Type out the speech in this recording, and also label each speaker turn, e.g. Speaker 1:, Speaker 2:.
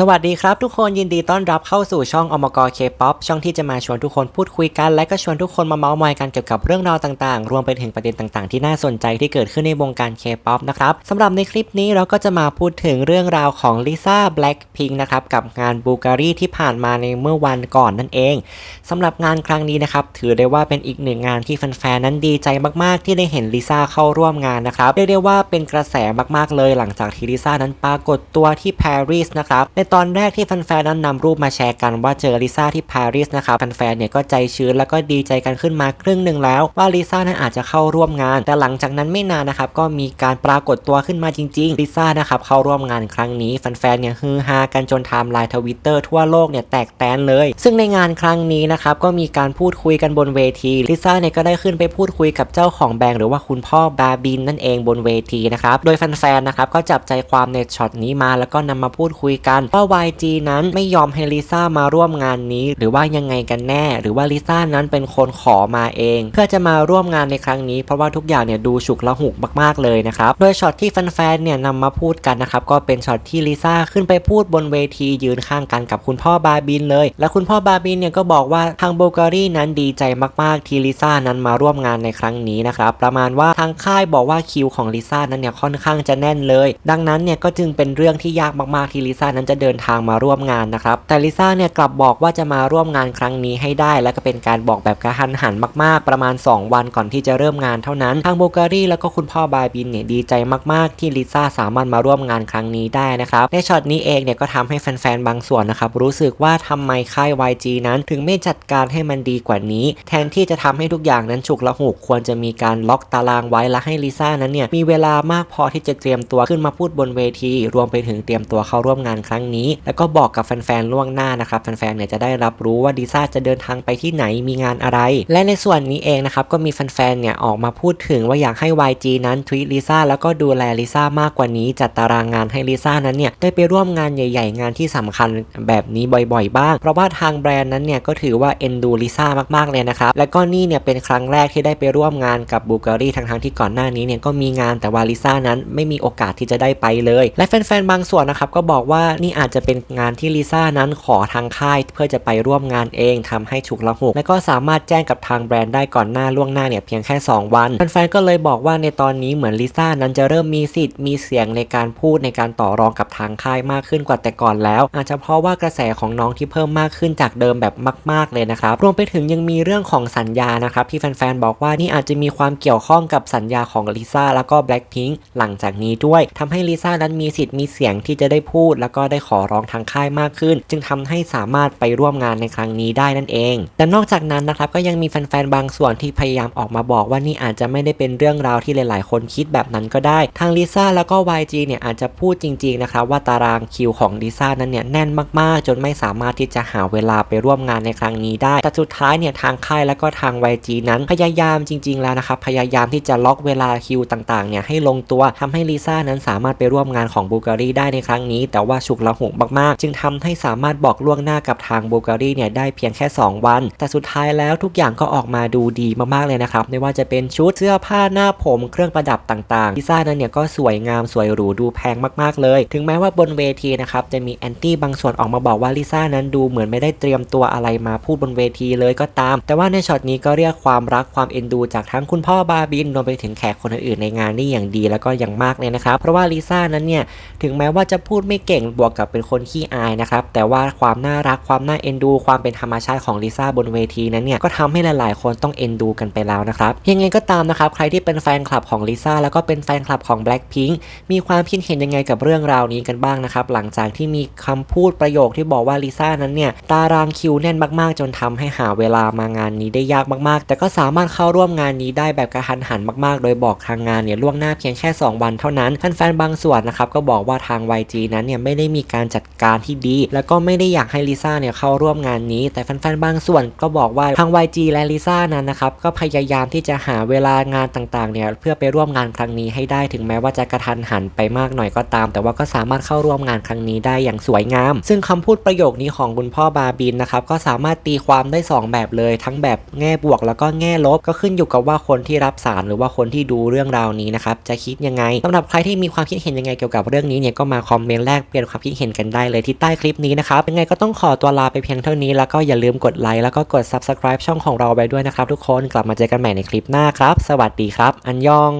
Speaker 1: สวัสดีครับทุกคนยินดีต้อนรับเข้าสู่ช่องอมกรเคป๊อปช่องที่จะมาชวนทุกคนพูดคุยกัน และก็ชวนทุกคนมาเมาส์มอยกันเกี่ยวกับเรื่องราวต่างๆ รวมไปถึงประเด็นต่างๆ ที่น่าสนใจที่เกิดขึ้นในวงการเคป๊อปนะครับสำหรับในคลิปนี้เราก็จะมาพูดถึงเรื่องราวของลิซ่าแบล็ k พิงนะครับกับงานบูการีที่ผ่านมาในเมื่อวันก่อนนั่นเองสำหรับงานครั้งนี้นะครับถือได้ว่าเป็นอีกหนึ่งงานที่แฟนๆนั้นดีใจมากๆ ที่ได้เห็นลิซ่าเข้าร่วมงานนะครับเรียกได้ว่าเป็นกระแสมากๆเลย หลังจากที่ลิซ่านั้นปรากฏตัวที่ปารีสนะครับตอนแรกที่แฟนๆนั้นนำรูปมาแชร์กันว่าเจอลิซ่าที่ปารีสนะครับแฟนๆเนี่ยก็ใจชื้นแล้วก็ดีใจกันขึ้นมาครึ่งหนึ่งแล้ว ว่าลิซ่านั้นอาจจะเข้าร่วมงาน แต่หลังจากนั้นไม่นานนะครับก็มีการปรากฏตัวขึ้นมาจริงๆลิซ่านะครับเข้าร่วมงานครั้งนี้แฟนๆเนี่ยฮือฮากันจนไทม์ไลน์ทวิตเตอร์ทั่วโลกเนี่ยแตกแตนเลย ซึ่งในงานครั้งนี้นะครับก็มีการพูดคุยกันบนเวทีลิซ่าเนี่ยก็ได้ขึ้นไปพูดคุยกับเจ้าของแบรนด์หรือว่าคุณพ่อบาบินนั่นเองบนเวทีนะครับโดยแฟนๆนะครับก็จับใจความในช็อตนี้มาแล้วก็นำมาพูดคุยกันว่า YG นั้นไม่ยอมให้ลิซ่ามาร่วมงานนี้ หรือว่ายังไงกันแน่ หรือว่าลิซ่านั้นเป็นคนขอมาเอง เพื่อจะมาร่วมงานในครั้งนี้ เพราะว่าทุกอย่างเนี่ยดูฉุกละหุกมากๆเลยนะครับโดยช็อตที่แฟนๆเนี่ยนำมาพูดกันนะครับก็เป็นช็อตที่ลิซ่าขึ้นไปพูดบนเวทียืนข้างกันกับคุณพ่อบาบินเลย และคุณพ่อบาบินเนี่ยก็บอกว่าทางโบการีนั้นดีใจมากๆที่ลิซ่านั้นมาร่วมงานในครั้งนี้นะครับประมาณว่าทางค่ายบอกว่าคิวของลิซ่านั้นเนี่ยค่อนข้างจะแน่นเลย ดังนั้นเนี่ยก็จึงเป็นเรื่องที่ยากมากๆที่ลิซ่านั้นจะเดินทางมาร่วมงานนะครับ แต่ลิซ่าเนี่ยกลับบอกว่าจะมาร่วมงานครั้งนี้ให้ได้ และก็เป็นการบอกแบบกระหันหันมากๆ ประมาณ 2 วันก่อนที่จะเริ่มงานเท่านั้น ทางโบการีแล้วก็คุณพ่อบายบินเนี่ยดีใจมากๆ ที่ลิซ่าสามารถมาร่วมงานครั้งนี้ได้นะครับ ในช็อตนี้เองเนี่ยก็ทำให้แฟนๆบางส่วนนะครับรู้สึกว่าทำไมค่าย YG นั้น ถึงไม่จัดการให้มันดีกว่านี้ แทนที่จะทำให้ทุกอย่างนั้นฉุกละหุกควรจะมีการล็อกตารางไว้และให้ลิซ่านั้นเนี่ยมีเวลามากพอที่จะเตรียมตัวขึ้นมาพูดบนเวที รวมไปถึงเตรียมตัวเข้าร่วมงานครั้งนี้ แล้วก็บอกกับแฟนๆล่วงหน้านะครับแฟนๆเนี่ยจะได้รับรู้ว่าลิซ่าจะเดินทางไปที่ไหนมีงานอะไร และในส่วนนี้เองนะครับก็มีแฟนๆเนี่ยออกมาพูดถึงว่าอยากให้ YG นั้นทวีตลิซ่าแล้วก็ดูแลลิซ่ามากกว่านี้จัดตารางงานให้ลิซ่านั้นเนี่ยได้ไปร่วมงานใหญ่ ๆ งานที่สำคัญแบบนี้บ่อยๆ บ้าง เพราะว่าทางแบรนด์นั้นเนี่ยก็ถือว่าเอ็นดูลิซ่ามากๆเลยนะครับและก็นี่เนี่ยเป็นครั้งแรกที่ได้ไปร่วมงานกับบูการีทั้งๆที่ก่อนหน้านี้เนี่ยก็มีงานแต่ว่าลิซ่านั้นไม่มีโอกาสที่จะได้ไปเลย และแฟนๆบางส่วนนะครับก็บอกว่านี่อาจจะเป็นงานที่ลิซ่านั้นขอทางค่าย เพื่อจะไปร่วมงานเองทำให้ฉุกละหุกและก็สามารถแจ้งกับทางแบรนด์ได้ก่อนหน้าล่วงหน้าเนี่ยเพียงแค่ 2 วันแฟนๆก็เลยบอกว่าในตอนนี้เหมือนลิซ่านั้นจะเริ่มมีสิทธิ์มีเสียงในการพูดในการต่อรองกับทางค่ายมากขึ้นกว่าแต่ก่อนแล้ว อาจจะเพราะว่ากระแสของน้องที่เพิ่มมากขึ้นจากเดิมแบบมาก ๆเลยนะครับรวมไปถึงยังมีเรื่องของสัญญานะครับที่แฟนๆบอกว่านี่อาจจะมีความเกี่ยวข้องกับสัญญาของลิซ่าแล้วก็ Blackpink หลังจากนี้ด้วยทำให้ลิซ่านั้นมีสิทธิ์มีเสียงที่จะได้พูดแล้วก็ได้ขอร้องทางค่ายมากขึ้น จึงทำให้สามารถไปร่วมงานในครั้งนี้ได้นั่นเอง แต่นอกจากนั้นนะครับก็ยังมีแฟนๆบางส่วนที่พยายามออกมาบอกว่านี่อาจจะไม่ได้เป็นเรื่องราวที่หลายๆ คนคิดแบบนั้นก็ได้ ทางลิซ่าแล้วก็ YG เนี่ยอาจจะพูดจริงๆนะครับว่าตารางคิวของลิซ่านั้นเนี่ยแน่นมากๆ จนไม่สามารถที่จะหาเวลาไปร่วมงานในครั้งนี้ได้ แต่สุดท้ายเนี่ยทางค่ายแล้วก็ทาง YG นั้นพยายามจริง ๆ แล้วนะครับพยายามที่จะล็อกเวลาคิวต่างๆเนี่ยให้ลงตัวทำให้ลิซ่านั้นสามารถไปร่วมงานของบูการีได้ในครั้งนี้ แต่ว่าฉุกละหกมากๆ จึงทำให้สามารถบอกล่วงหน้ากับทางบูการีเนี่ยได้เพียงแค่ 2 วัน แต่สุดท้ายแล้วทุกอย่างก็ออกมาดูดีมากๆเลยนะครับไม่ว่าจะเป็นชุดเสื้อผ้าหน้าผมเครื่องประดับต่างๆลิซ่านั้นเนี่ยก็สวยงามสวยหรูดูแพงมากๆเลย ถึงแม้ว่าบนเวทีนะครับจะมีแอนตี้บางส่วนออกมาบอกว่าลิซ่านั้นดูเหมือนไม่ได้เตรียมตัวอะไรมาพูดบนเวทีเลยก็ตาม แต่ว่าในช็อตนี้ก็เรียกความรักความเอ็นดูจากทั้งคุณพ่อบาบินรวมไปถึงแขกคนอื่นๆในงานนี่อย่างดีแล้วก็อย่างมากเลยนะครับ เพราะว่าลิซ่านั้นเนี่ยถึงแม้ว่าจะพูดไม่เก่งบวกกับเป็นคนขี้อายนะครับ แต่ว่าความน่ารักความน่าเอ็นดู ความเป็นธรรมชาติของลิซ่าบนเวทีนั้นเนี่ยก็ทำให้หลายๆ คนต้องเอ็นดูกันไปแล้วนะครับยังไงก็ตามนะครับใครที่เป็นแฟนคลับของลิซ่าแล้วก็เป็นแฟนคลับของ Blackpink มีความคิดเห็นยังไงกับเรื่องราวนี้กันบ้างนะครับหลังจากที่มีคำพูดประโยคที่บอกว่าลิซ่านั้นเนี่ยตารางคิวแน่นมากๆ จนทำให้หาเวลามางานนี้ได้ยากมากๆ แต่ก็สามารถเข้าร่วมงานนี้ได้แบบกระทันหันมากๆ โดยบอกทางงานเนี่ยล่วงหน้าเพียงแค่ 2 วันเท่านั้นแฟนๆบางส่วนนะครับก็บอกว่าทาง YG นั้นเนี่ยไม่ได้มีการจัดการที่ดี แล้วก็ไม่ได้อยากให้ลิซ่าเนี่ยเข้าร่วมงานนี้ แต่แฟนๆบางส่วนก็บอกว่าทาง YG และลิซ่านั้นนะครับก็พยายามที่จะหาเวลางานต่างๆเนี่ยเพื่อไปร่วมงานครั้งนี้ให้ได้ถึงแม้ว่าจะกระทันหันไปมากหน่อยก็ตาม แต่ว่าก็สามารถเข้าร่วมงานครั้งนี้ได้อย่างสวยงาม ซึ่งคำพูดประโยคนี้ของคุณพ่อบาบินนะครับก็สามารถตีความได้ 2 แบบเลย ทั้งแบบแง่บวกแล้วก็แง่ลบก็ขึ้นอยู่กับว่าคนที่รับสารหรือว่าคนที่ดูเรื่องราวนี้นะครับจะคิดยังไงสำหรับใครที่มีความคิดเห็นยังไงเกี่ยวกับเรื่องนี้เนี่ยก็มาคอมเมนต์แลกเปลี่ยนความคิดเห็นเห็นกันได้เลยที่ใต้คลิปนี้นะครับยังไงก็ต้องขอตัวลาไปเพียงเท่านี้แล้วก็อย่าลืมกดไลค์แล้วก็กด subscribe ช่องของเราไปด้วยนะครับทุกคนกลับมาเจอกันใหม่ในคลิปหน้าครับ สวัสดีครับ อันยอง